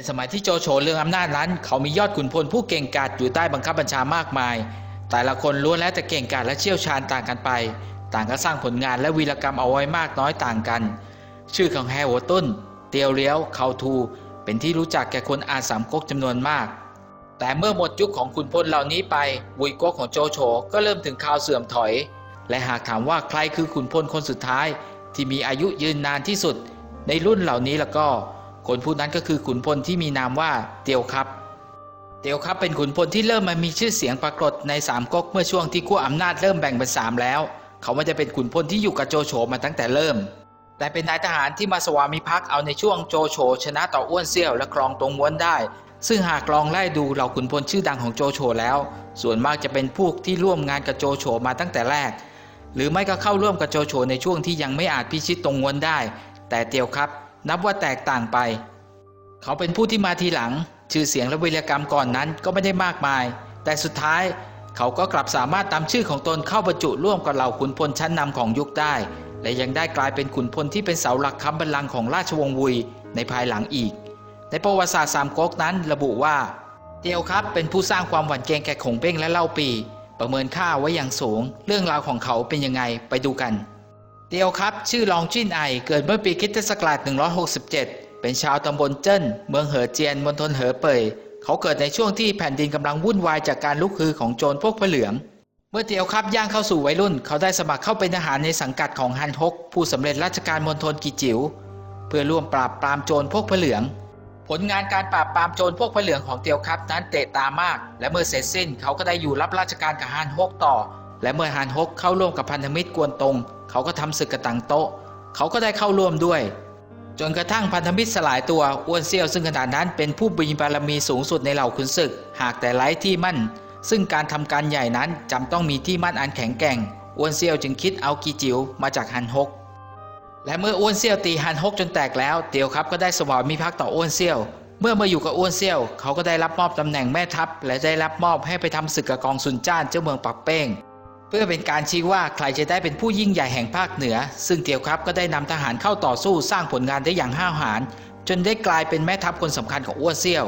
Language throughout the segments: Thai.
ในสมัยที่โจโฉเรื่องอำนาจนั้น เขามียอดขุนพลผู้เก่งกาจอยู่ใต้บังคับบัญชามากมาย แต่ละคนล้วนแล้วแต่เก่งกาจและเชี่ยวชาญต่างกันไป ต่างก็สร้างผลงานและวีรกรรมเอาไว้มากน้อยต่างกัน ชื่อของแฮหัวต้น เตียวเลี้ยวเขาทูเป็นที่รู้จักแก่คนอ่านสามก๊กจำนวนมาก แต่เมื่อหมดยุคของขุนพลเหล่านี้ไปวุยก๊กของโจโฉก็เริ่มถึงข่าวเสื่อมถอย และหากถามว่าใครคือขุนพลคนสุดท้าย ที่มีอายุยืนนานที่สุด ในรุ่นเหล่านี้แล้วก็ คนผู้นั้นก็คือขุนพลที่มีนามว่าเตียวครับ เตียวครับเป็นขุนพลที่เริ่มมามีชื่อเสียงปรากฏในสามก๊กเมื่อช่วงที่ขั้วอำนาจเริ่มแบ่งเป็นสามแล้ว เขาไม่ได้เป็นขุนพลที่อยู่กับโจโฉมาตั้งแต่เริ่ม แต่เป็นนายทหารที่มาสวามิภักดิ์เอาในช่วงโจโฉชนะต่ออ้วนเซี่ยวและครองตรงม้วนได้ ซึ่งหากลองไล่ดูเหล่าขุนพลชื่อดังของโจโฉแล้ว ส่วนมากจะเป็นพวกที่ร่วมงานกับโจโฉมาตั้งแต่แรก หรือไม่ก็เข้าร่วมกับโจโฉในช่วงที่ยังไม่อาจพิชิตตรงม้วนได้ แต่เตียวครับนับว่าแตกต่างไป เขาเป็นผู้ที่มาทีหลัง ชื่อเสียงและวีรกรรมก่อนนั้นก็ไม่ได้มากมาย แต่สุดท้ายเขาก็กลับสามารถตามชื่อของตนเข้าบรรจุร่วมกับเหล่าขุนพลชั้นนำของยุคได้ และยังได้กลายเป็นขุนพลที่เป็นเสาหลักค้ำบัลลังก์ของราชวงศ์วุยในภายหลังอีก ในประวัติศาสตร์สามก๊กนั้นระบุว่า เตียวครับเป็นผู้สร้างความหวั่นเกรงแก่ขงเบ้งและเล่าปี ประเมินค่าไว้อย่างสูง เรื่องราวของเขาเป็นยังไงไปดูกัน เตียวครับ ชื่อลองจิ้นไอเกิดเมื่อปีคริสตศักราช167 เป็นชาวตำบลเจิ้น เมืองเหอเจียนมณฑลเหอเป่ยเขาเกิดในช่วงที่แผ่นดินกำลังวุ่นวายจากการลุกฮือของโจรพวกพระเหลือง เมื่อเตียวครับย่างเข้าสู่วัยรุ่น เขาได้สมัครเข้าเป็นทหารในสังกัดของฮันฮก ผู้สำเร็จราชการมณฑลกิจิ๋วเพื่อร่วมปราบปรามโจรพวกพระเหลือง ผลงานการปราบปรามโจรพวกพระเหลืองของเตียวครับนั้นเตะตามาก และเมื่อเสร็จสิ้นเขาก็ได้อยู่รับราชการกับฮันฮกต่อ และเมื่อฮันฮกเข้าร่วมกับพันธมิตรกวนตงเขาก็ทำศึกกระตังโตะเขาก็ได้เข้าร่วมด้วย จนกระทั่งพันธมิตรสลายตัวอ้วนเซี่ยวซึ่งขณะนั้นเป็นผู้มีบารมีสูงสุดในเหล่าขุนศึก หากแต่ไร้ที่มั่น ซึ่งการทำการใหญ่นั้นจำต้องมีที่มั่นอันแข็งแกร่งอ้วนเซี่ยวจึงคิดเอากีจิ๋วมาจากฮันฮก และเมื่ออ้วนเซี่ยวตีฮันฮกจนแตกแล้วเตียวครับก็ได้สวามิภักดิ์ต่ออ้วนเซี่ยว เมื่อมาอยู่กับอ้วนเซี่ยวเขาก็ได้รับมอบตำแหน่งแม่ทัพ และได้รับมอบให้ไปทำศึกกับกองซุนจ้านเจ้าเมืองปักเป้ง เพื่อเป็นการชี้ว่าใครจะได้เป็นผู้ยิ่งใหญ่แห่งภาคเหนือ ซึ่งเตียวครับก็ได้นำทหารเข้าต่อสู้สร้างผลงานได้อย่างห้าวหาญจนได้กลายเป็นแม่ทัพคนสำคัญของอ้วนเซี่ยว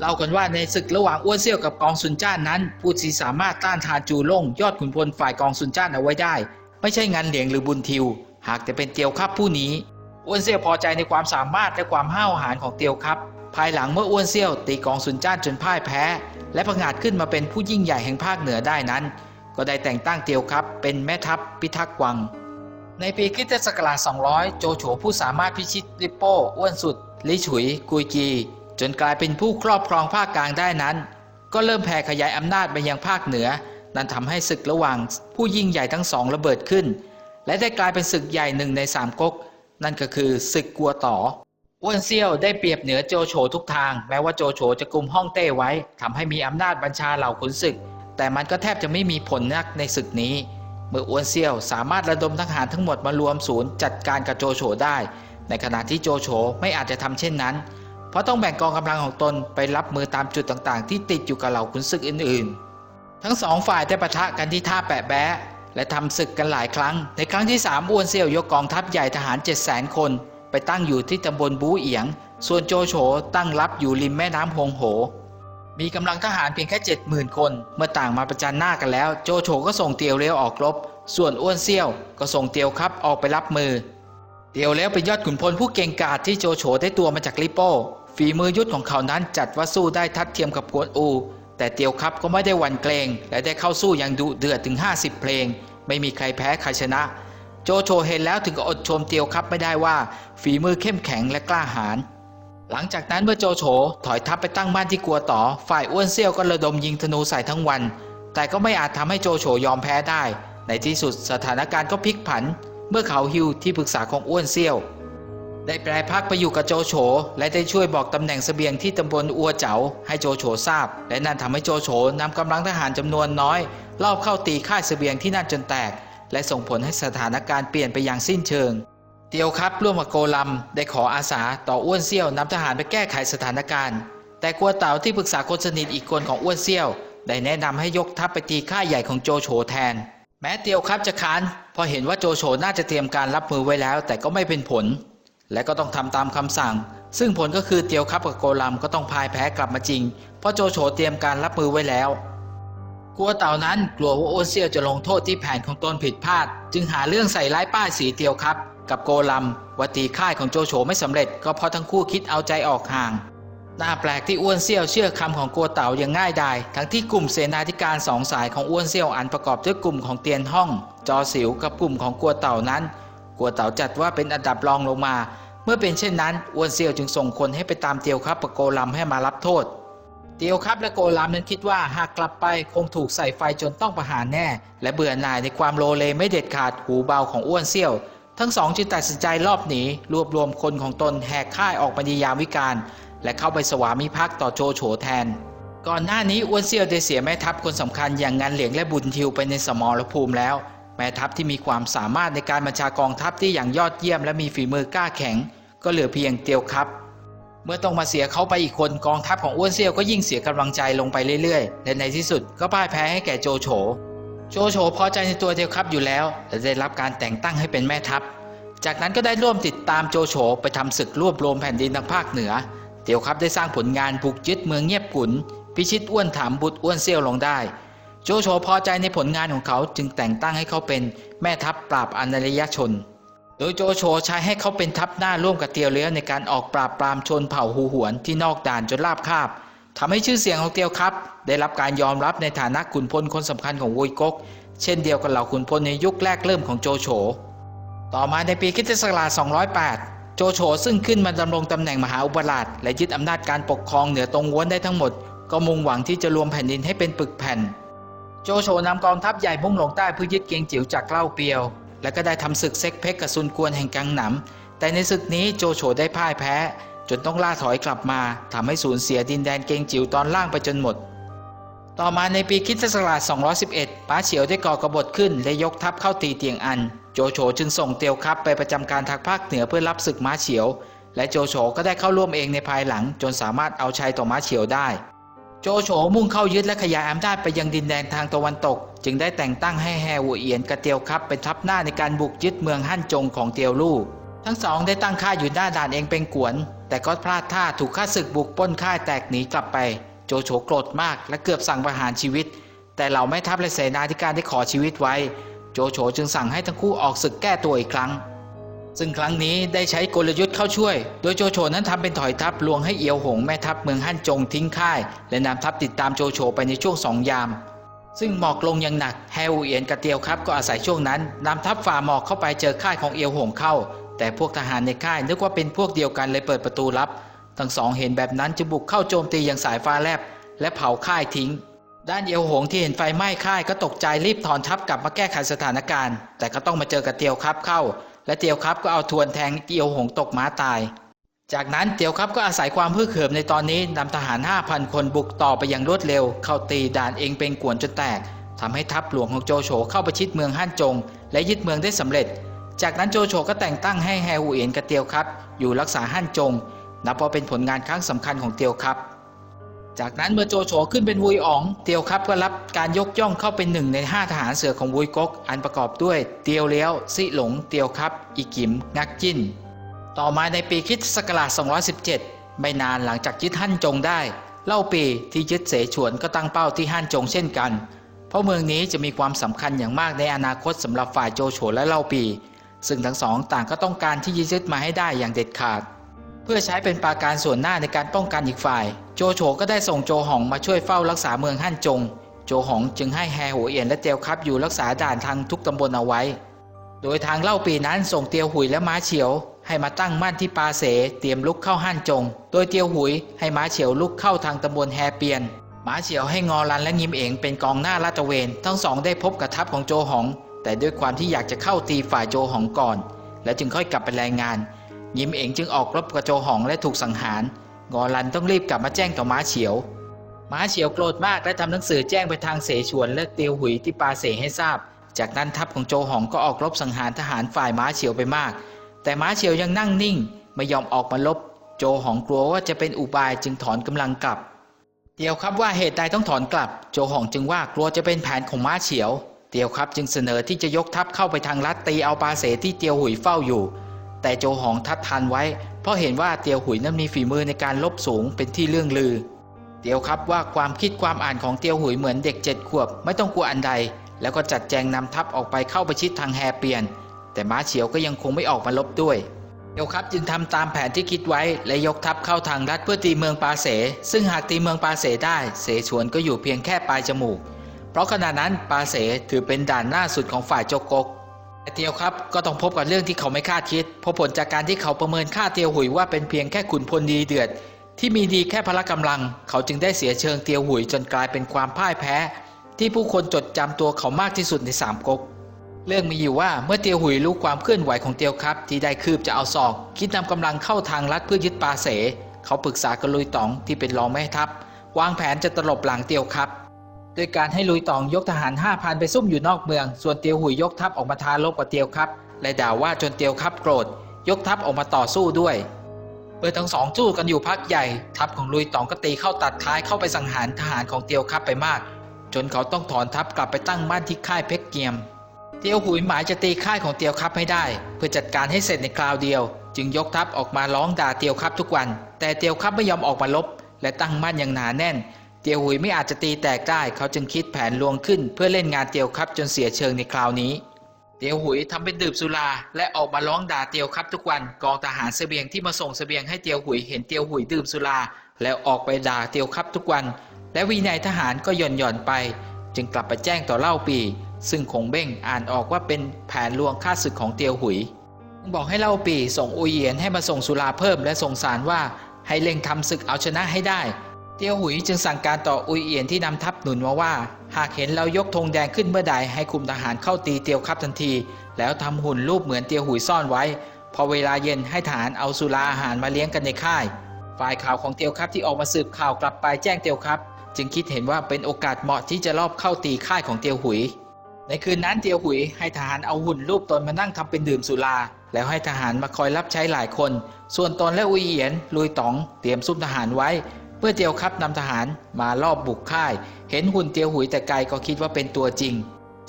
เล่ากันว่าในศึกระหว่างอ้วนเซี่ยวกับกองซุนจ้านนั้น ผู้ที่สามารถต้านทานจูล่งยอดขุนพลฝ่ายกองซุนจ้านเอาไว้ได้ ไม่ใช่งานเหลียงหรือบุญทิว หากแต่เป็นเตียวครับผู้นี้อ้วนเซี่ยวพอใจในความสามารถและความห้าวหาญของเตียวครับ ภายหลังเมื่ออ้วนเซี่ยวตีกองซุนจ้านจนพ่ายแพ้ และผงาดขึ้นมาเป็นผู้ยิ่งใหญ่แห่งภาคเหนือได้นั้น ก็ได้แต่งตั้งเตียวครับเป็นแม่ทัพพิทักษ์วัง ในปีคริสตศักราช200 โจโฉผู้สามารถพิชิตลิปโป้อ้วนสุด ลิฉุย กุยกีจนกลายเป็นผู้ครอบครองภาคกลางได้นั้น ก็เริ่มแผ่ขยายอำนาจไปยังภาคเหนือ นั่นทำให้ศึกระหว่างผู้ยิ่งใหญ่ทั้งสองระเบิดขึ้น และได้กลายเป็นศึกใหญ่หนึ่งในสามก๊กนั่นก็คือศึกกัวต่ออ้วนเซี่ยวได้เปรียบเหนือโจโฉทุกทาง แม้ว่าโจโฉจะกลุ่มห้องเต้ไว้ทำให้มีอำนาจบัญชาเหล่าขุนศึก แต่มันก็แทบจะไม่มีผลนักในศึกนี้ เมื่ออ้วนเซี่ยวสามารถระดมทหารทั้งหมดมารวมศูนย์จัดการกับโจโฉได้ ในขณะที่โจโฉไม่อาจจะทำเช่นนั้น เพราะต้องแบ่งกองกำลังของตนไปรับมือตามจุดต่างๆ ที่ติดอยู่กับเหล่าขุนศึกอื่นๆ ทั้งสองฝ่ายได้ปะทะกันที่ท่าแปะแบะและทำศึกกันหลายครั้ง ในครั้งที่สามอ้วนเซี่ยวยกกองทัพใหญ่ทหาร7 0 0 0 0 0คน ไปตั้งอยู่ที่ตำบลบูเอียง ส่วนโจโฉตั้งรับอยู่ริมแม่น้ำฮงโห มีกำลังทหารเพียงแค่ 70,000 คน เมื่อต่างมาประจันหน้ากันแล้ว โจโฉก็ส่งเตียวเลี้ยวออกรบ ส่วนอ้วนเซี่ยวก็ส่งเตียวครับออกไปรับมือ เตียวเลี้ยวเป็นยอดขุนพลผู้เก่งกาจที่โจโฉได้ตัวมาจากลิโป้ ฝีมือยุทธของเขานั้นจัดว่าสู้ได้ทัดเทียมกับกวนอู แต่เตียวครับก็ไม่ได้หวั่นเกรงและได้เข้าสู้อย่างดุเดือดถึง 50 เพลง ไม่มีใครแพ้ใครชนะ โจโฉเห็นแล้วถึงกับอดชมเตียวครับไม่ได้ว่า ฝีมือเข้มแข็งและกล้าหาญ หลังจากนั้นเมื่อโจโฉถอยทัพไปตั้งบ้านที่กัวต่อ ฝ่ายอ้วนเซี่ยวก็ระดมยิงธนูใส่ทั้งวัน แต่ก็ไม่อาจทำให้โจโฉยอมแพ้ได้ ในที่สุดสถานการณ์ก็พลิกผัน เมื่อเขาฮิวที่ปรึกษาของอ้วนเซี่ยว ได้แปลพักไปอยู่กับโจโฉและได้ช่วยบอกตำแหน่งเสบียงที่ตำบลอัวเจ๋าให้โจโฉทราบ และนั่นทำให้โจโฉนำกำลังทหารจำนวนน้อยรอบเข้าตีค่ายเสบียงที่นั่นจนแตก และส่งผลให้สถานการณ์เปลี่ยนไปอย่างสิ้นเชิง เตียวครับร่วมกับโกลัมได้ขออาสาต่ออ้วนเซี่ยวนำทหารไปแก้ไขสถานการณ์ แต่กัวเต๋าที่ปรึกษาคนสนิทอีกคนของอ้วนเซี่ยว ได้แนะนำให้ยกทัพไปตีค่ายใหญ่ของโจโฉแทน แม้เตียวครับจะค้านพอเห็นว่าโจโฉน่าจะเตรียมการรับมือไว้แล้ว แต่ก็ไม่เป็นผล และก็ต้องทำตามคำสั่ง ซึ่งผลก็คือเตียวครับกับโกลัมก็ต้องพ่ายแพ้กลับมาจริง เพราะโจโฉเตรียมการรับมือไว้แล้วกลัวเต่านั้นกลัวว่าโอเซียวจะลงโทษที่แผนของตนผิดพลาด จึงหาเรื่องใส่ร้ายป้ายสีเตียวครับ กับโกลัมว่าตีค่ายของโจโฉไม่สำเร็จก็เพราะทั้งคู่คิดเอาใจออกห่าง น่าแปลกที่อ้วนเซี่ยวเชื่อคำของกัวเต่าอย่างง่ายดายทั้งที่กลุ่มเสนาธิการสองสายของอ้วนเซี่ยวอันประกอบด้วยกลุ่มของเตียนห้อง จอสิวกับกลุ่มของกัวเต่านั้น กัวเต่าจัดว่าเป็นอันดับรองลงมา เมื่อเป็นเช่นนั้นอ้วนเซี่ยวจึงส่งคนให้ไปตามเตียวครับกับโกลัมให้มารับโทษเตียวครับและโกลัมนั้นคิดว่าหากกลับไปคงถูกใส่ไฟจนต้องประหารแน่ และเบื่อหน่ายในความโลเลไม่เด็ดขาดหูเบาของอ้วนเซี่ยว ทั้งสองจึงตัดสินใจรอบหนีรวบรวมคนของตนแหกค่ายออกมาในยามวิกาลและเข้าไปสวามิภักดิ์ต่อโจโฉแทน ก่อนหน้านี้อ้วนเซี่ยวได้เสียแม่ทัพคนสำคัญอย่างงันเหลียงและบุญทิวไปในสมรภูมิแล้ว แม่ทัพที่มีความสามารถในการบัญชากองทัพที่อย่างยอดเยี่ยม และมีฝีมือกล้าแข็ง ก็เหลือเพียงเตียวครับ เมื่อต้องมาเสียเขาไปอีกคนกองทัพของอ้วนเซี่ยวก็ยิ่งเสียกำลังใจลงไปเรื่อยๆและในที่สุดก็พ่ายแพ้ให้แก่โจโฉ โจโฉพอใจในตัวเตียวครับอยู่แล้วและได้รับการแต่งตั้งให้เป็นแม่ทัพ จากนั้นก็ได้ร่วมติดตามโจโฉไปทำศึกรวบรวมแผ่นดินทางภาคเหนือเตียวครับได้สร้างผลงานบุกยึดเมืองเงียบกุนพิชิตอ้วนถามบุตรอ้วนเซี่ยวลงได้ โจโฉพอใจในผลงานของเขาจึงแต่งตั้งให้เขาเป็นแม่ทัพปราบอนารยชน โดยโจโฉใช้ให้เขาเป็นทัพหน้าร่วมกับเตียวเลี้ยในการออกปราบปรามชนเผ่าหูหวนที่นอกด่านจนราบคาบ ทำให้ชื่อเสียงของเตียวครับ ได้รับการยอมรับในฐานะขุนพลคนสำคัญของวยกก เช่นเดียวกับเหล่าขุนพลในยุคแรกเริ่มของโจโฉ ต่อมาในปีคริสตศักราช208 โจโฉซึ่งขึ้นมาดำรงตำแหน่งมหาอุปราช และยึดอำนาจการปกครองเหนือตรงว้นได้ทั้งหมด ก็มุ่งหวังที่จะรวมแผ่นดินให้เป็นปึกแผ่น โจโฉนำกองทัพใหญ่มุ่งลงใต้เพื่อยึดเกียงจิ๋วจากเล่าเปียว และก็ได้ทำศึกเซ็กเพ็กกับซุนกวนแห่งกังหนำแต่ในศึกนี้โจโฉได้พ่ายแพ้ จนต้องล่าถอยกลับมาทำให้สูญเสียดินแดนเกงจิ๋วตอนล่างไปจนหมด ต่อมาในปีคิสตศักราช 211 ป้าเฉียวได้ก่อกบฏขึ้น และยกทัพเข้าตีเตียงอัน โจโฉจึงส่งเตียวครับไปประจำการทางภาคเหนือเพื่อรับศึกม้าเฉียว และโจโฉก็ได้เข้าร่วมเองในภายหลัง จนสามารถเอาชัยต่อม้าเฉียวได้โจโฉมุ่งเข้ายึดและขยายอำนาจไปยังดินแดนทางตะวันตก จึงได้แต่งตั้งให้แฮวูเอียนกับเตียวครับเป็นทัพหน้าในการบุกยึดเมืองฮั่นจงของเตียวลู่ ทั้งสองได้ตั้งค่ายอยู่หน้าด่านเองเป็นกวน แต่ก็พลาดท่าถูกข้าศึกบุกป้นค่ายแตกหนีกลับไป โจโฉโกรธมากและเกือบสั่งประหารชีวิต แต่เหล่าแม่ทัพและเสนาธิการได้ขอชีวิตไว้ โจโฉจึงสั่งให้ทั้งคู่ออกศึกแก้ตัวอีกครั้ง ซึ่งครั้งนี้ได้ใช้กลยุทธ์เข้าช่วย โดยโจโฉนั้นทำเป็นถอยทัพลวงให้เอียวหงแม่ทัพเมืองฮั่นจงทิ้งค่าย และนำทัพติดตามโจโฉไปในช่วงสองยามซึ่งหมอกลงอย่างหนักแฮวเอียนกับเตียวครับก็อาศัยช่วงนั้นนำทัพฝ่าหมอกเข้าไปเจอค่ายของเอียวหงเข้า แต่พวกทหารในค่ายนึกว่าเป็นพวกเดียวกันเลยเปิดประตูรับ ทั้งสองเห็นแบบนั้นจึงบุกเข้าโจมตีอย่างสายฟ้าแลบ และเผาค่ายทิ้ง ด้านเอียวหงที่เห็นไฟไหม้ค่ายก็ตกใจรีบถอนทัพกลับมาแก้ไขสถานการณ์ แต่ก็ต้องมาเจอกับเตียวครับเข้า และเตียวครับก็เอาทวนแทงเอียวหงตกม้าตาย จากนั้นเตียวครับก็อาศัยความพึกเขิมในตอนนี้นำทหาร 5,000 คนบุกต่อไปอย่างรวดเร็ว เข้าตีด่านเองเป็นกวนจนแตกทำให้ทัพหลวงของโจโฉเข้าประชิดเมืองฮั่นจง และยึดเมืองได้สำเร็จ จากนั้นโจโฉก็แต่งตั้งให้แฮฮูเอียนกับเตียวครับ อยู่รักษาฮั่นจง นับว่าเป็นผลงานครั้งสำคัญของเตียวครับ จากนั้นเมื่อโจโฉขึ้นเป็นวุยอ๋อง เตียวครับก็รับการยกย่องเข้าเป็นหนึ่งในห้าทหารเสือของวุยก๊ก อันประกอบด้วยเตียวเลี้ยวซิหลง เตียวครับ อีกิม งักจิ้น ต่อมาในปีคริสตศักราช217 ไม่นานหลังจากยึดฮั่นจงได้ เล่าปีที่ยึดเสฉวนก็ตั้งเป้าที่ฮั่นจงเช่นกัน เพราะเมืองนี้จะมีความสำคัญอย่างมากในอนาคตสำหรับฝ่ายโจโฉและเล่าปี ซึ่งทั้งสองต่างก็ต้องการที่ยึดมาให้ได้อย่างเด็ดขาด เพื่อใช้เป็นปราการส่วนหน้าในการป้องกันอีกฝ่าย โจโฉก็ได้ส่งโจหองมาช่วยเฝ้ารักษาเมืองฮั่นจง โจหองจึงให้แฮหัวเอียนและเตียวครับอยู่รักษาด่านทางทุกตำบลเอาไว้ โดยทางเล่าปีนั้นส่งเตียวหุยและม้าเฉียว ให้มาตั้งมั่นที่ปาเสเตรียมลุกเข้าฮั่นจง โดยเตียวหุยให้ม้าเฉียวลุกเข้าทางตำบลแฮเปียนม้าเฉียวให้งอรันและงิมเอ๋งเป็นกองหน้าลาดตระเวน ทั้งสองได้พบกับทัพของโจหอง แต่ด้วยความที่อยากจะเข้าตีฝ่ายโจหองก่อน และจึงค่อยกลับไปรายงาน ยิมเอ๋งจึงออกรบกับโจหองและถูกสังหาร งอรันต้องรีบกลับมาแจ้งต่อม้าเฉียว ม้าเฉียวโกรธมากและทำหนังสือแจ้งไปทางเสฉวนและเตียวหุยที่ปาเสให้ทราบ จากนั้นทัพของโจหองก็ออกรบสังหารทหารฝ่ายม้าเฉียวไปมาก แต่ม้าเฉียวยังนั่งนิ่ง ไม่ยอมออกมาลบ โจหองกลัวว่าจะเป็นอุบายจึงถอนกำลังกลับเตียวครับว่าเหตุใดต้องถอนกลับ โจหองจึงว่ากลัวจะเป็นแผนของม้าเฉียว เตียวครับจึงเสนอที่จะยกทัพเข้าไปทางลัดตีเอาปาเสที่เตียวหุยเฝ้าอยู่ แต่โจหองทัดทานไว้ เพราะเห็นว่าเตียวหุยนั้นมีฝีมือในการลบสูงเป็นที่เรื่องลือ เตียวครับว่าความคิดความอ่านของเตียวหุยเหมือนเด็กเจ็ดขวบไม่ต้องกลัวอันใด แล้วก็จัดแจงนำทัพออกไปเข้าประชิดทางแฮเปียน แต่ม้าเฉียวก็ยังคงไม่ออกมาลบด้วยเตียวครับจึงทำตามแผนที่คิดไว้และยกทัพเข้าทางลัดเพื่อตีเมืองปาเส ซึ่งหากตีเมืองปาเสได้ เสฉวนก็อยู่เพียงแค่ปลายจมูก ราะขณะนั้นปาเสถือเป็นด่านหน้าสุดของฝ่ายโจกกแต่เตียวครับก็ต้องพบกับเรื่องที่เขาไม่คาดคิดเพราะผลจากการที่เขาประเมินค่าเตียวหุยว่าเป็นเพียงแค่ขุนพลดีเดือด ที่มีดีแค่พละกำลัง เขาจึงได้เสียเชิงเตียวหุยจนกลายเป็นความพ่ายแพ้ ที่ผู้คนจดจำตัวเขามากที่สุดในสามก๊กเรื่องมีอยู่ว่าเมื่อเตียวหุยรู้ความเคลื่อนไหวของเตียวครับ ที่ได้คืบจะเอาศอก คิดนำกำลังเข้าทางลัดเพื่อยึดปาเส เขาปรึกษากับลุยต๋องที่เป็นรองแม่ทัพวางแผนจะตลบหลังเตียวครับ โดยการให้ลุยตองยกทหาร 5 0 0นไปซุ่มอยู่นอกเมือง ส่วนเตียวหุยยกทัพออกมาท้าลบกับเตียวครับและด่าว่าจนเตียวครับโกรธ ยกทัพออกมาต่อสู้ด้วยเมื่อทั้งสองสู้กันอยู่พักใหญ่ ทัพของลุยตองก็ตีเข้าตัดท้ายเข้าไปสังหารทหารของเตียวครับไปมาก จนเขาต้องถอนทัพกลับไปตั้งบ้านที่ค่ายเพชรเกียม เตียวหุยหมายจะตีค่ายของเตียวครับให้ได้ เพื่อจัดการให้เสร็จในคราวเดียว จึงยกทัพออกมาร้องด่าเตียวครับทุกวัน แต่เตียวครับไม่ยอมออกมาลบ และตั้งมั่นอย่างหนาแน่น เตียวหุยไม่อาจจะตีแตกได้เขาจึงคิดแผนลวงขึ้น เพื่อเล่นงานเตียวครับจนเสียเชิงในคราวนี้ เตียวหุยทำเป็นดื่มสุราและออกมาร้องด่าเตียวครับทุกวันกองทหารเสบียงที่มาส่งเสบียงให้เตียวหุยเห็นเตียวหุยดื่มสุราแล้วออกไปด่าเตียวครับทุกวัน และวินัยทหารก็หย่อนหย่อนไป จึงกลับไปแจ้งต่อเล่าปี ซึ่งคงเบ้งอ่านออกว่าเป็นแผนลวงฆ่าศึกของเตียวหุยบอกให้เล่าปีส่งอุเอียนให้มาส่งสุราเพิ่มและส่งสารว่าให้เร่งทำศึกเอาชนะให้ได้ เตียวหุยจึงสั่งการต่ออุยเอียนที่นำทัพหนุนมาว่า หากเห็นเรายกธงแดงขึ้นเมื่อใดให้คุมทหารเข้าตีเตียวครับทันที แล้วทำหุ่นรูปเหมือนเตียวหุยซ่อนไว้ พอเวลาเย็นให้ทหารเอาสุราอาหารมาเลี้ยงกันในค่าย ฝ่ายข่าวของเตียวครับที่ออกมาสืบข่าวกลับไปแจ้งเตียวครับ จึงคิดเห็นว่าเป็นโอกาสเหมาะที่จะรอบเข้าตีค่ายของเตียวหุย ในคืนนั้นเตียวหุยให้ทหารเอาหุ่นรูปตนมานั่งทำเป็นดื่มสุราแล้วให้ทหารมาคอยรับใช้หลายคน ส่วนตนและอุยเอียนลุยต๋องเตรียมซุ่มทหารไว้ เพื่อเตียวครับนำทหารมารอบบุกค่าย เห็นหุ่นเตียวหุยแต่ไกลก็คิดว่าเป็นตัวจริง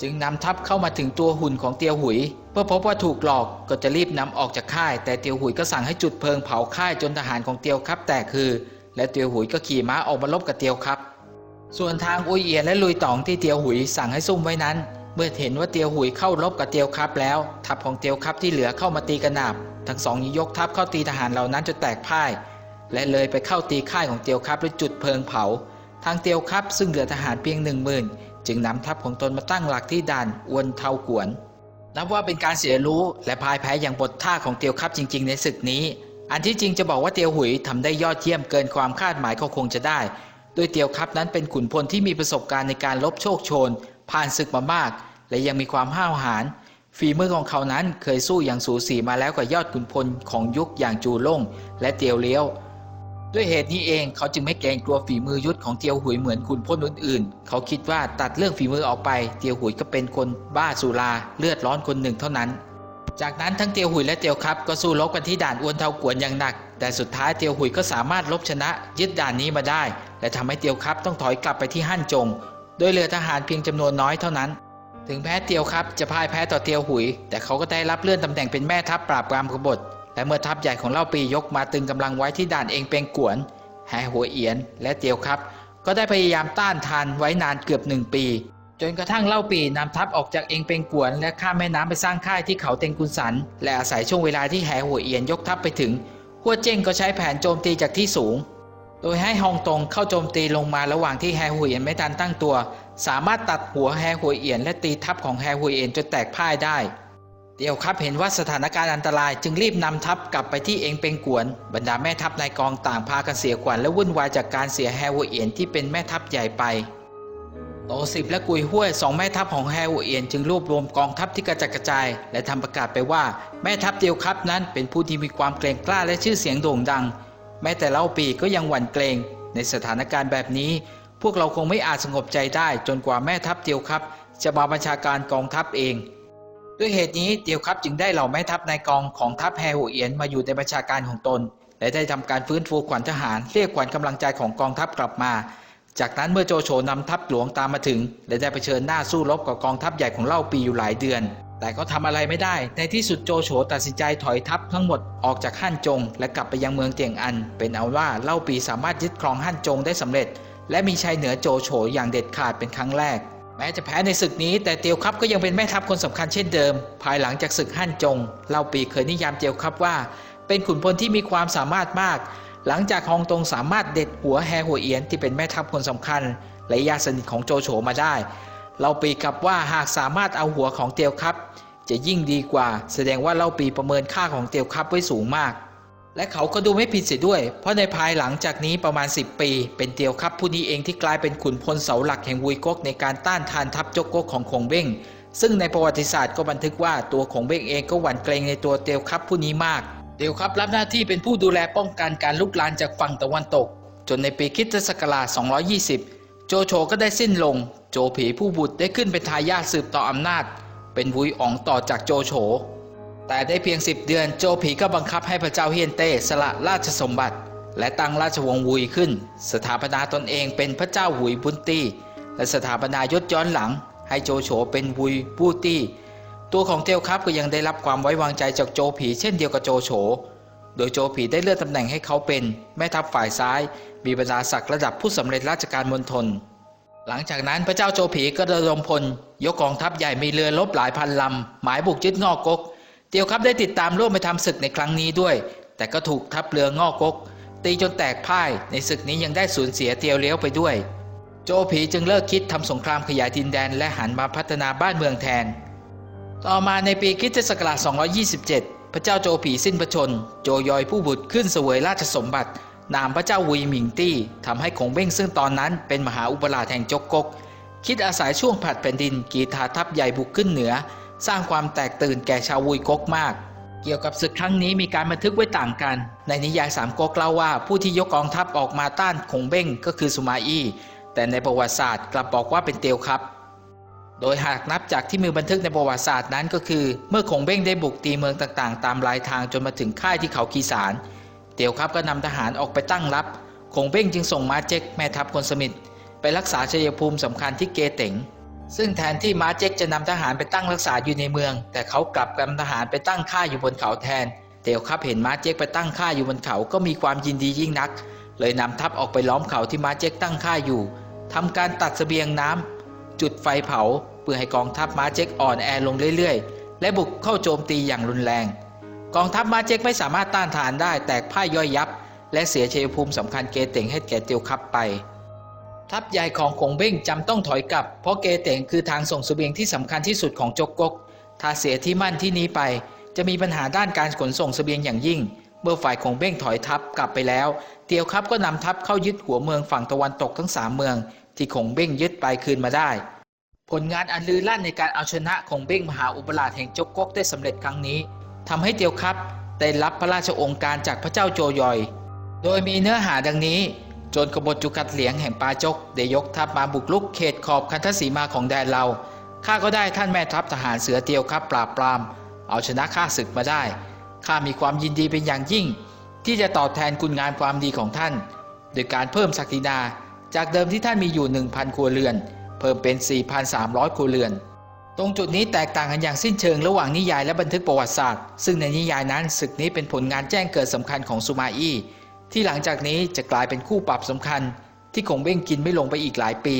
จึงนำทัพเข้ามาถึงตัวหุ่นของเตียวหุยเพื่อพบว่าถูกหลอกก็จะรีบนำออกจากค่าย แต่เตียวหุยก็สั่งให้จุดเพลิงเผาค่ายจนทหารของเตียวครับแตกคือ และเตียวหุยก็ขี่ม้าออกมาลบกับเตียวครับ ส่วนทางอุยเอียนและลุยตองที่เตียวหุยสั่งให้ซุ่มไว้นั้น เมื่อเห็นว่าเตียวหุยเข้ารบกับเตียวครับแล้ว ทัพของเตียวครับที่เหลือเข้ามาตีกระหนาบทั้งสองยกทัพเข้าตีทหารเหล่านั้นจนแตกพ่าย และเลยไปเข้าตีค่ายของเตียวครับด้วยจุดเพลิงเผา ทางเตียวครับซึ่งเหลือทหารเพียงหนึ่งหมื่นจึงนำทัพของตนมาตั้งหลักที่ด่านอวนเทากวน นับว่าเป็นการเสียรู้และพ่ายแพ้อย่างบทท่าของเตียวครับจริง ๆ ในศึกนี้ อันที่จริงจะบอกว่าเตียวหุยทำได้ยอดเยี่ยมเกินความคาดหมายก็คงจะได้ โดยเตียวครับนั้นเป็นขุนพลที่มีประสบการณ์ในการลบโชคโชน ผ่านศึกมามาก และยังมีความห้าวหาญฝีมือของเขานั้นเคยสู้อย่างสูสีมาแล้วกับยอดขุนพลของยุคอย่างจูล่งและเตียวเลี้ยว ด้วยเหตุนี้เองเขาจึงไม่เกรงกลัวฝีมือยุทธของเตียวหุยเหมือนขุนพลอื่นๆ เขาคิดว่าตัดเรื่องฝีมือออกไป เตียวหุยก็เป็นคนบ้าสุราเลือดร้อนคนหนึ่งเท่านั้น จากนั้นทั้งเตียวหุยและเตียวครับก็สู้รบกันที่ด่านอวนเทากวนอย่างหนัก แต่สุดท้ายเตียวหุยก็สามารถลบชนะยึดด่านนี้มาได้ และทำให้เตียวครับต้องถอยกลับไปที่ฮั่นจง โดยเหลือทหารเพียงจำนวนน้อยเท่านั้น ถึงแพ้เตียวครับจะพ่ายแพ้ต่อเตียวหุย แต่เขาก็ได้รับเลื่อนตำแหน่งเป็นแม่ทัพปราบปรามกบฏ และเมื่อทัพใหญ่ของเล่าปียกมาตึงกำลังไว้ที่ด่านเองเป็งกวนแฮหัวเอียนและเตียวครับ ก็ได้พยายามต้านทานไว้นานเกือบหนึ่งปี จนกระทั่งเล่าปีนำทัพออกจากเองเป็งกวน และข้ามแม่น้ำไปสร้างค่ายที่เขาเต็งกุนสัน และอาศัยช่วงเวลาที่แฮหัวเอียนยกทัพไปถึงหัวเจ้งก็ใช้แผนโจมตีจากที่สูง โดยให้ฮองตงเข้าโจมตีลงมาระหว่างที่แฮหัวเอียนไม่ทันตั้งตัว สามารถตัดหัวแฮหัวเอียน และตีทัพของแฮหัวเอียนจนแตกพ่ายได้ เตียวครับเห็นว่าสถานการณ์อันตรายจึงรีบนำทัพกลับไปที่เองเป็งกวน บรรดาแม่ทัพในกองต่างพากันเสียขวัญและวุ่นวายจากการเสียแฮวเอียนที่เป็นแม่ทัพใหญ่ไปโตสิบและกุยห้วยสองแม่ทัพของแฮวเอียนจึงรวบรวมกองทัพที่กระจัดกระจาย และทำประกาศไปว่าแม่ทัพเตียวครับนั้นเป็นผู้ที่มีความเกรงกล้าและชื่อเสียงโด่งดัง แม้แต่เล่าปีก็ยังหวั่นเกรง ในสถานการณ์แบบนี้ พวกเราคงไม่อาจสงบใจได้ จนกว่าแม่ทัพเตียวครับ จะมาบัญชาการกองทัพเอง ด้วยเหตุนี้เตียวครับจึงได้เหล่าแม่ทัพนายกองของทัพแฮหัวเอียนมาอยู่ในบัญชาการของตน และได้ทำการฟื้นฟูขวัญทหารเรียกขวัญกำลังใจของกองทัพกลับมา จากนั้นเมื่อโจโฉนำทัพหลวงตามมาถึง และได้เผชิญหน้าสู้รบกับกองทัพใหญ่ของเล่าปีอยู่หลายเดือน แต่ก็ทำอะไรไม่ได้ ในที่สุดโจโฉตัดสินใจถอยทัพทั้งหมดออกจากฮั่นจง และกลับไปยังเมืองเตียงอัน เป็นเอาว่าเล่าปีสามารถยึดครองฮั่นจงได้สำเร็จ และมีชัยเหนือโจโฉอย่างเด็ดขาดเป็นครั้งแรก แม้จะแพ้ในศึกนี้ แต่เตียวคับก็ยังเป็นแม่ทัพคนสำคัญเช่นเดิม ภายหลังจากศึกฮั่นจงเล่าปีเคยนิยามเตียวคับว่า เป็นขุนพลที่มีความสามารถมาก หลังจากฮองตงสามารถเด็ดหัวแฮหัวเอียนที่เป็นแม่ทัพคนสำคัญ และญาติสนิทของโจโฉมาได้ เราปีกลับว่าหากสามารถเอาหัวของเตียวคับจะยิ่งดีกว่า แสดงว่าเล่าปีประเมินค่าของเตียวคับไว้สูงมาก และเขาก็ดูไม่ผิดเสียด้วย เพราะในภายหลังจากนี้ประมาณ 10 ปี เป็นเตียวครับผู้นี้เองที่กลายเป็นขุนพลเสาหลักแห่งวุยก๊กในการต้านทานทัพจกก๊กของคงเบ้งซึ่งในประวัติศาสตร์ก็บันทึกว่าตัวคงเบ้งเองก็หวั่นเกรงในตัวเตียวครับผู้นี้มาก เตียวครับรับหน้าที่เป็นผู้ดูแลป้องกันการลุกลามจากฝั่งตะวันตก จนในปีคิตศักราช 220 โจโฉก็ได้สิ้นลง โจผีผู้บุตรได้ขึ้นเป็นทายาทสืบต่ออำนาจ เป็นวุยอ๋องต่อจากโจโฉ แต่ได้เพียง 10 เดือนโจผีก็บังคับให้พระเจ้าเฮียนเต้สละราชสมบัติ และตั้งราชวงศ์วุยขึ้น สถาปนาตนเองเป็นพระเจ้าหุยบุนตี้ และสถาปนายศย้อนหลัง ให้โจโฉเป็นวุยบูตี้ ตัวของเตียวครับก็ยังได้รับความไว้วางใจจากโจผีเช่นเดียวกับโจโฉ โดยโจผีได้เลื่อนตำแหน่งให้เขาเป็นแม่ทัพฝ่ายซ้าย มีบรรดาศักดิ์ระดับผู้สำเร็จราชการมณฑลหลังจากนั้นพระเจ้าโจผีก็ระดมพล ยกกองทัพใหญ่มีเรือรบหลายพันลำ หมายบุกยึดงอกกก เตียวครับได้ติดตามร่วมไปทำศึกในครั้งนี้ด้วย แต่ก็ถูกทัพเรืองอกกก ตีจนแตกพ่ายในศึกนี้ยังได้สูญเสียเตียวเลี้ยวไปด้วย โจผีจึงเลิกคิดทำสงครามขยายดินแดนและหันมาพัฒนาบ้านเมืองแทน ต่อมาในปีคริสตศักราช 227 พระเจ้าโจผีสิ้นพระชน โจยอยผู้บุตรขึ้นเสวยราชสมบัติ นามพระเจ้าวุยหมิงตี้ทำให้คงเบ้งซึ่งตอนนั้นเป็นมหาอุปราชแห่งจกกก คิดอาศัยช่วงผัดแผ่นดินกีทาทัพใหญ่บุกขึ้นเหนือ สร้างความแตกตื่นแก่ชาววุยก๊กมาก เกี่ยวกับศึกครั้งนี้มีการบันทึกไว้ต่างกัน ในนิยายสามก๊กเล่าว่าผู้ที่ยกกองทัพออกมาต้านคงเบ้งก็คือสุมาอี้แต่ในประวัติศาสตร์กลับบอกว่าเป็นเตียวครับ โดยหากนับจากที่มีบันทึกในประวัติศาสตร์นั้นก็คือ เมื่อคงเบ้งได้บุกตีเมืองต่างๆ ตามรายทางจนมาถึงค่ายที่เขากีสารเตียวครับก็นำทหารออกไปตั้งรับคงเบ้งจึงส่งมาเจ๊กแม่ทัพคนสมิทไปรักษาชัยภูมิสำคัญที่เกเต๋ง ซึ่งแทนที่ม้าเจ๊กจะนำทหารไปตั้งรักษาอยู่ในเมือง แต่เขากลับนำทหารไปตั้งค่ายอยู่บนเขาแทนเตียวครับเห็นม้าเจ๊กไปตั้งค่ายอยู่บนเขาก็มีความยินดียิ่งนัก เลยนำทัพออกไปล้อมเขาที่ม้าเจ๊กตั้งค่ายอยู่ทำการตัดเสบียงน้ำจุดไฟเผาเพื่อให้กองทัพม้าเจ๊กอ่อนแอลงเรื่อยๆ และบุกเข้าโจมตีอย่างรุนแรง กองทัพม้าเจ๊กไม่สามารถต้านทานได้แตกพ่ายย่อยยับ และเสียเชยภูมิสำคัญเกเต่งให้แก่เตียวคับไป ทัพใหญ่ของคงเบ้งจำต้องถอยกลับ เพราะเกเต่งคือทางส่งเสบียงที่สำคัญที่สุดของจกกก ถ้าเสียที่มั่นที่นี้ไป จะมีปัญหาด้านการขนส่งเสบียงอย่างยิ่ง เมื่อฝ่ายคงเบ้งถอยทัพกลับไปแล้ว เตียวครับก็นำทัพเข้ายึดหัวเมืองฝั่งตะวันตกทั้งสามเมือง ที่คงเบ้งยึดไปคืนมาได้ ผลงานอันลือลั่นในการเอาชนะคงเบ้งมหาอุปราชแห่งจกกกได้สำเร็จครั้งนี้ทำให้เตียวครับได้รับพระราชโองการจากพระเจ้าโจยอย โดยมีเนื้อหาดังนี้ จนกบฏจุกัดเหลียงแห่งปาจกได้ยกทัพมาบุกลุกเขตขอบคันทศีมาของแดนเราข้าก็ได้ท่านแม่ทัพทหารเสือเตียวครับปราบปราม เอาชนะข้าศึกมาได้ข้ามีความยินดีเป็นอย่างยิ่ง ที่จะตอบแทนคุณงามความดีของท่าน โดยการเพิ่มศักดินา จากเดิมที่ท่านมีอยู่ 1,000 ครัวเรือน เพิ่มเป็น 4,300 ครัวเรือน ตรงจุดนี้แตกต่างกันอย่างสิ้นเชิงระหว่างนิยายและบันทึกประวัติศาสตร์ ซึ่งในนิยายนั้นศึกนี้เป็นผลงานแจ้งเกิดสำคัญของซูมาอี้ ที่หลังจากนี้จะกลายเป็นคู่ปรับสำคัญ ที่คงเบ้งกินไม่ลงไปอีกหลายปี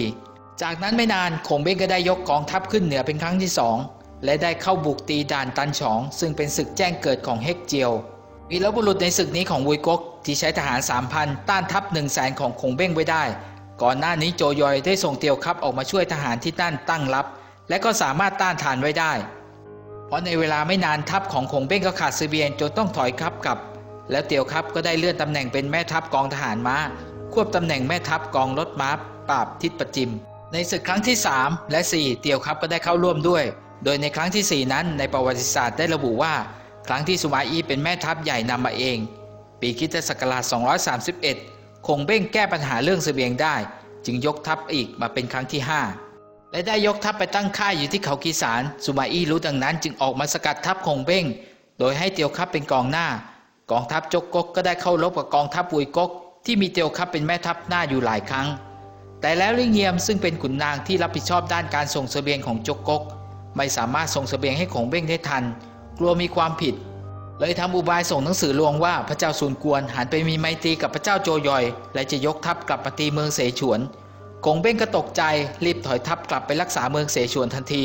จากนั้นไม่นานคงเบ้งก็ได้ยกกองทัพขึ้นเหนือเป็นครั้งที่สองและได้เข้าบุกตีด่านตันฉอง ซึ่งเป็นศึกแจ้งเกิดของเฮกเจียววีรบุรุษในศึกนี้ของวุยก๊กที่ใช้ทหาร 3,000 ต้านทัพ 1 0 0 0 0แสนของคงเบ้งไว้ได้ ก่อนหน้านี้โจยอยได้ส่งเตียวครับออกมาช่วยทหารที่นั่นตั้งรับ และก็สามารถต้านทานไว้ได้ เพราะในเวลาไม่นานทัพของคงเบ้งก็ขาดเสบียงจนต้องถอยครับกลับ แล้วเตียวครับก็ได้เลื่อนตำแหน่งเป็นแม่ทัพกองทหารม้า ควบตำแหน่งแม่ทัพกองรถม้าปราบทิศประจิม ในศึกครั้งที่ 3 และ 4 เตียวครับก็ได้เข้าร่วมด้วย โดยในครั้งที่ 4 นั้นในประวัติศาสตร์ได้ระบุว่า ครั้งที่สุมาอีเป็นแม่ทัพใหญ่นำมาเอง ปีคิตศักราช 231 คงเบ้งแก้ปัญหาเรื่องเสบียงได้ จึงยกทัพอีกมาเป็นครั้งที่ 5และได้ยกทัพไปตั้งค่ายอยู่ที่เขากีสารสุมาอี้รู้ดังนั้นจึงออกมาสกัดทัพคงเบ้ง โดยให้เตียวคับเป็นกองหน้า กองทัพจกกกก็ได้เข้ารบกับกองทัพวุยกก ที่มีเตียวคับเป็นแม่ทัพหน้าอยู่หลายครั้ง แต่แล้วลิงเงียมซึ่งเป็นขุนนางที่รับผิดชอบด้านการส่งเสบียงของจกกก ไม่สามารถส่งเสบียงให้ของเบ้งได้ทัน กลัวมีความผิด เลยทำอุบายส่งหนังสือลวงว่าพระเจ้าซุนกวนหันไปมีไมตรีกับพระเจ้าโจยอย และจะยกทัพกลับมาตีเมืองเสฉวนกงเบ้งก็ตกใจรีบถอยทัพกลับไปรักษาเมืองเสฉวนทันที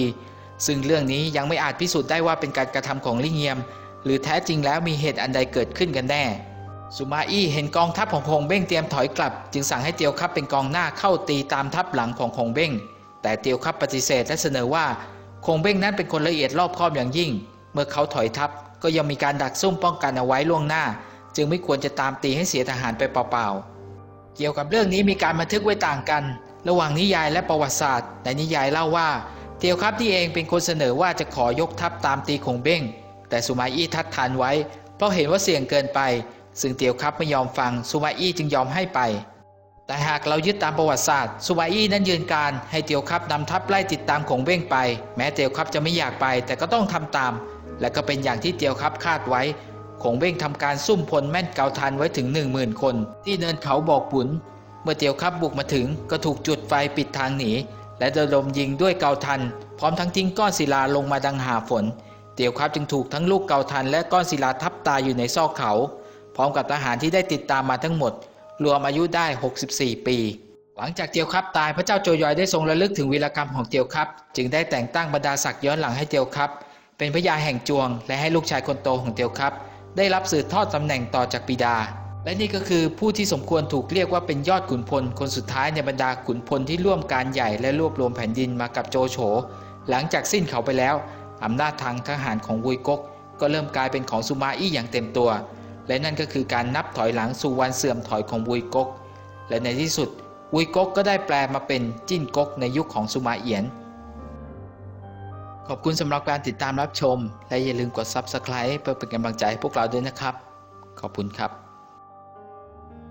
ซึ่งเรื่องนี้ยังไม่อาจพิสูจน์ได้ว่าเป็นการกระทำของลี่เงียม หรือแท้จริงแล้วมีเหตุอันใดเกิดขึ้นกันแน่สุมาอี้เห็นกองทัพของคงเบ้งเตรียมถอยกลับ จึงสั่งให้เตียวคับเป็นกองหน้าเข้าตีตามทัพหลังของคงเบ้ง แต่เตียวคับปฏิเสธและเสนอว่าคงเบ้งนั้นเป็นคนละเอียดรอบคอบอย่างยิ่ง เมื่อเขาถอยทัพก็ยังมีการดักซุ่มป้องกันเอาไว้ล่วงหน้า จึงไม่ควรจะตามตีให้เสียทหารไปเปล่าๆ เกี่ยวกับเรื่องนี้มีการบันทึกไว้ต่างกัน ระหว่างนิยายและประวัติศาสตร์ในนิยายเล่าว่า เตียวคับที่เองเป็นคนเสนอว่าจะขอยกทัพตามตีคงเบ้ง แต่สุมาอี้ทัดทานไว้ เพราะเห็นว่าเสี่ยงเกินไป ซึ่งเตียวครับไม่ยอมฟังสุมาอี้จึงยอมให้ไป แต่หากเรายึดตามประวัติศาสตร์สุมาอี้นั้นยืนการให้เตียวครับนำทัพไล่ติดตามคงเบ้งไป แม้เตียวครับจะไม่อยากไปแต่ก็ต้องทำตาม และก็เป็นอย่างที่เตียวครับคาดไว้คงเบ้งทำการซุ่มพลแม่นเกาทันไว้ถึง 1 0,000 คน ที่เนินเขาบอกปุนเมื่อเตียวครับบุกมาถึงก็ถูกจุดไฟปิดทางหนีและระดมยิงด้วยเกาทัน พร้อมทั้งทิ้งก้อนศิลาลงมาดังหาฝน เตียวครับจึงถูกทั้งลูกเกาทันและก้อนศิลาทับตายอยู่ในซอกเขา พร้อมกับทหารที่ได้ติดตามมาทั้งหมด รวมอายุได้ 64 ปี หลังจากเตียวครับตายพระเจ้าโจยอยได้ทรงระลึกถึงวีรกรรมของเตียวครับ จึงได้แต่งตั้งบรรดาศักดิ์ย้อนหลังให้เตียวครับ เป็นพระยาแห่งจวง และให้ลูกชายคนโตของเตียวครับ ได้รับสืบทอดตำแหน่งต่อจากบิดา และนี่ก็คือผู้ที่สมควรถูกเรียกว่าเป็นยอดขุนพลคนสุดท้ายในบรรดาขุนพลที่ร่วมการใหญ่และรวบรวมแผ่นดินมากับโจโฉหลังจากสิ้นเขาไปแล้ว อำนาจทางทหารของวุยกกก็เริ่มกลายเป็นของซูมาอี้อย่างเต็มตัว และนั่นก็คือการนับถอยหลังสู่วันเสื่อมถอยของวุยกกและในที่สุดวุยกกก็ได้แปลมาเป็นจิ้นกกในยุคของซูมาเอียน ขอบคุณสำหรับการติดตามรับชม และอย่าลืมกด Subscribe เพื่อเป็นกำลังใจให้พวกเราด้วยนะครับ ขอบคุณครับ